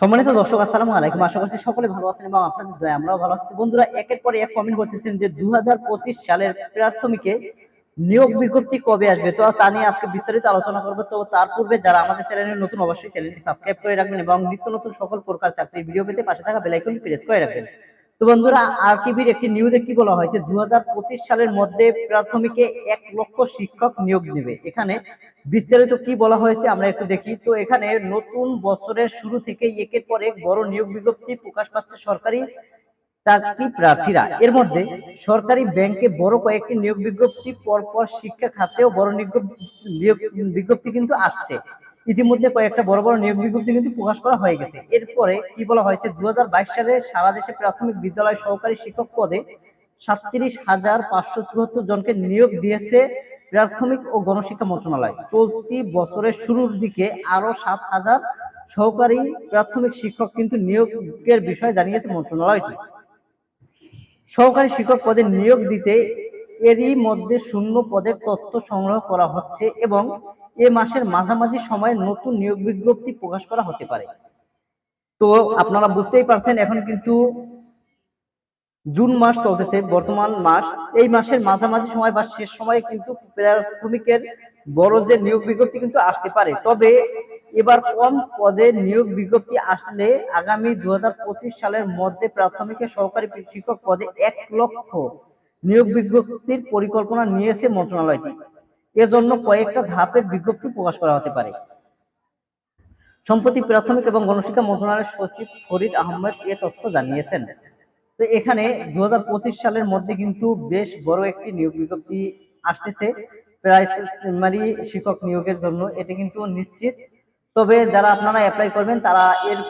সম্মানিত দর্শক, আসসালামু আলাইকুম। আশা করছি সকলে ভালো আছেন এবং আপনাদের দয়া আমরাও ভালো আছি। বন্ধুরা, একের পর এক কমেন্ট করতেছেন যে দু হাজার পঁচিশ সালের প্রাথমিকে নিয়োগ বিজ্ঞপ্তি কবে আসবে? তো তা নিয়ে আজকে বিস্তারিত আলোচনা করব। তো তার পূর্বে যারা আমাদের চ্যানেলে নতুন, অবশ্যই চ্যানেলটি সাবস্ক্রাইব করে রাখবেন এবং নিত্য নতুন সকল প্রকার চাকরির ভিডিও পেতে পাশে থাকা বেলাইকনটি প্রেস করে রাখবেন। তো বন্ধুরা আর টিভির একটি নিউজে কি বলা হয়েছে? দুহাজার পঁচিশ সালের মধ্যে প্রাথমিকে এক লক্ষ শিক্ষক নিয়োগ নেবে। এখানে বিস্তারিত কি বলা হয়েছে আমরা একটু দেখি। তো এখানে নতুন বছরের শুরু থেকে একের পর এক বড় নিয়োগ বিজ্ঞপ্তি প্রকাশ পাচ্ছে সরকারি চাকরি প্রার্থীরা। এর মধ্যে সরকারি ব্যাংকে বড় কয়েকটি নিয়োগ বিজ্ঞপ্তি, পরপর শিক্ষা খাতেও বড় নিয়োগ- নিয়োগ বিজ্ঞপ্তি কিন্তু আসছে। ইতিমধ্যে কয়েকটা বড় বড় নিয়োগ বিজ্ঞপ্তি কিন্তু প্রকাশ করা হয়ে গেছে। এরপরে কি বলা হয়েছে? দু সালে সারা দেশে প্রাথমিক বিদ্যালয় সহকারী শিক্ষক পদে সাতত্রিশ হাজার পাঁচশো চুয়াত্তর জনকে নিয়োগ দিয়েছে প্রাথমিক ও গণশিক্ষা মন্ত্রণালয়। চলতি বছরের শুরুর দিকে আরও সাত হাজার সহকারী প্রাথমিক শিক্ষক কিন্তু নিয়োগের বিষয়ে জানিয়েছে মন্ত্রণালয়টি। সহকারী শিক্ষক পদে নিয়োগ দিতে এরই মধ্যে শূন্য পদের তথ্য সংগ্রহ করা হচ্ছে এবং এ মাসের মাঝামাঝি সময়ে নতুন নিয়োগ বিজ্ঞপ্তি প্রকাশ করা হতে পারে। তো আপনারা বুঝতেই পারছেন, এখন কিন্তু জুন মাস চলতেছে, বর্তমান মাস। এই মাসের মাঝামাঝি সময় বা শেষ সময়ে কিন্তু প্রাথমিকের বড় যে নিয়োগ বিজ্ঞপ্তি কিন্তু আসতে পারে। তবে এবার কম পদে নিয়োগ বিজ্ঞপ্তি আসলে আগামী দু হাজার পঁচিশ সালের মধ্যে প্রাথমিকের সহকারী শিক্ষক পদে এক লক্ষ নিয়োগ বিজ্ঞপ্তির পরিকল্পনা নিয়েছে মন্ত্রণালয়টি। এজন্য কয়েকটা ধাপের বিজ্ঞপ্তি প্রকাশ করা হতে পারে। সম্প্রতি প্রাথমিক এবং গণশিক্ষা মন্ত্রণালয়ের সচিব ফরিদ আহমেদ এ তথ্য জানিয়েছেন। তো এখানে দু সালের মধ্যে কিন্তু বেশ বড় একটি নিয়োগ বিজ্ঞপ্তি আসতেছে। প্রাইমারি শিক্ষক নিয়োগের জন্য এটি কিন্তু নিশ্চিত। তবে যারা আপনারা অ্যাপ্লাই করবেন, তারা এর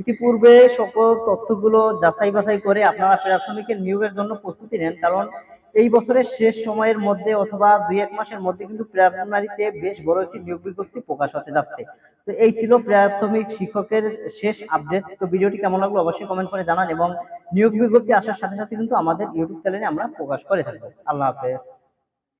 ইতিপূর্বে সকল তথ্যগুলো যাচাই বাছাই করে আপনারা প্রাথমিকের নিয়োগের জন্য প্রস্তুতি নেন। কারণ এই বছরের শেষ সময়ের মধ্যে অথবা দুই এক মাসের মধ্যে কিন্তু প্রাইমারিতে বেশ বড় একটি নিয়োগ বিজ্ঞপ্তি প্রকাশ হতে যাচ্ছে। তো এই ছিল প্রাথমিক শিক্ষকের শেষ আপডেট। তো ভিডিওটি কেমন লাগল অবশ্যই কমেন্ট করে জানান এবং নিয়োগ বিজ্ঞপ্তি আসার সাথে সাথে কিন্তু আমাদের ইউটিউব চ্যানেলে আমরা প্রকাশ করে থাকব। আল্লাহ হাফেজ।